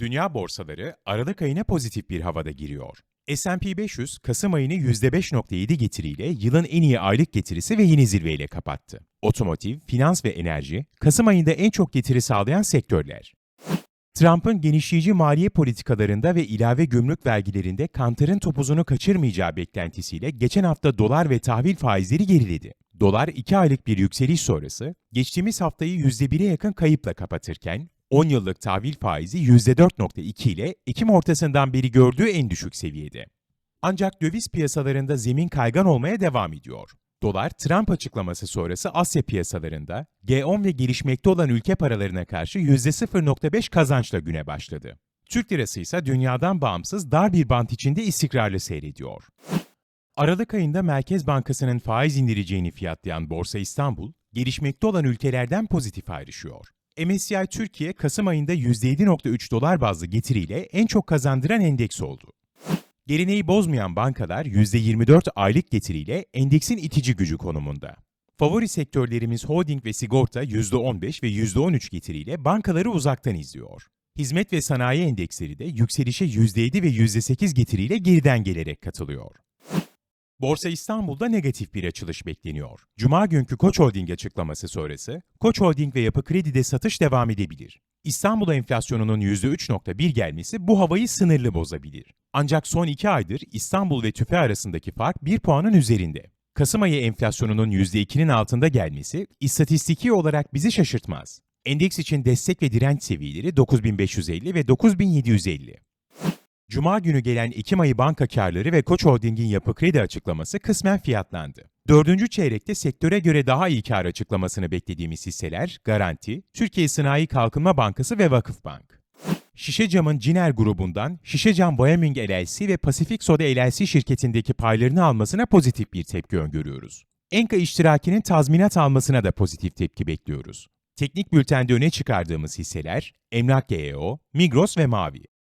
Dünya borsaları Aralık ayına pozitif bir havada giriyor. S&P 500, Kasım ayını %5.7 getiriyle yılın en iyi aylık getirisi ve yeni zirveyle kapattı. Otomotiv, finans ve enerji, Kasım ayında en çok getiri sağlayan sektörler. Trump'ın genişleyici maliye politikalarında ve ilave gümrük vergilerinde Kantar'ın topuzunu kaçırmayacağı beklentisiyle geçen hafta dolar ve tahvil faizleri geriledi. Dolar 2 aylık bir yükseliş sonrası geçtiğimiz haftayı %1'e yakın kayıpla kapatırken 10 yıllık tahvil faizi %4.2 ile Ekim ortasından beri gördüğü en düşük seviyede. Ancak döviz piyasalarında zemin kaygan olmaya devam ediyor. Dolar, Trump açıklaması sonrası Asya piyasalarında G10 ve gelişmekte olan ülke paralarına karşı %0.5 kazançla güne başladı. Türk lirası ise dünyadan bağımsız dar bir bant içinde istikrarlı seyrediyor. Aralık ayında Merkez Bankası'nın faiz indireceğini fiyatlayan Borsa İstanbul, gelişmekte olan ülkelerden pozitif ayrışıyor. MSCI Türkiye, Kasım ayında %7.3 dolar bazlı getiriyle en çok kazandıran endeks oldu. Geleneği bozmayan bankalar %24 aylık getiriyle endeksin itici gücü konumunda. Favori sektörlerimiz holding ve sigorta %15 ve %13 getiriyle bankaları uzaktan izliyor. Hizmet ve sanayi endeksleri de yükselişe %7 ve %8 getiriyle geriden gelerek katılıyor. Borsa İstanbul'da negatif bir açılış bekleniyor. Cuma günkü Koç Holding açıklaması sonrası, Koç Holding ve Yapı Kredi'de satış devam edebilir. İstanbul enflasyonunun %3.1 gelmesi bu havayı sınırlı bozabilir. Ancak son iki aydır İstanbul ve TÜFE arasındaki fark 1 puanın üzerinde. Kasım ayı enflasyonunun %2'nin altında gelmesi istatistiki olarak bizi şaşırtmaz. Endeks için destek ve direnç seviyeleri 9550 ve 9750. Cuma günü gelen Ekim ayı banka karları ve Koç Holding'in yapı kredi açıklaması kısmen fiyatlandı. Dördüncü çeyrekte sektöre göre daha iyi kar açıklamasını beklediğimiz hisseler Garanti, Türkiye Sanayi Kalkınma Bankası ve Vakıfbank. Şişecam'ın Ciner grubundan Şişecam Wyoming LLC ve Pasifik Soda LLC şirketindeki paylarını almasına pozitif bir tepki öngörüyoruz. Enka iştirakinin tazminat almasına da pozitif tepki bekliyoruz. Teknik bültende öne çıkardığımız hisseler Emlak GEO, Migros ve Mavi.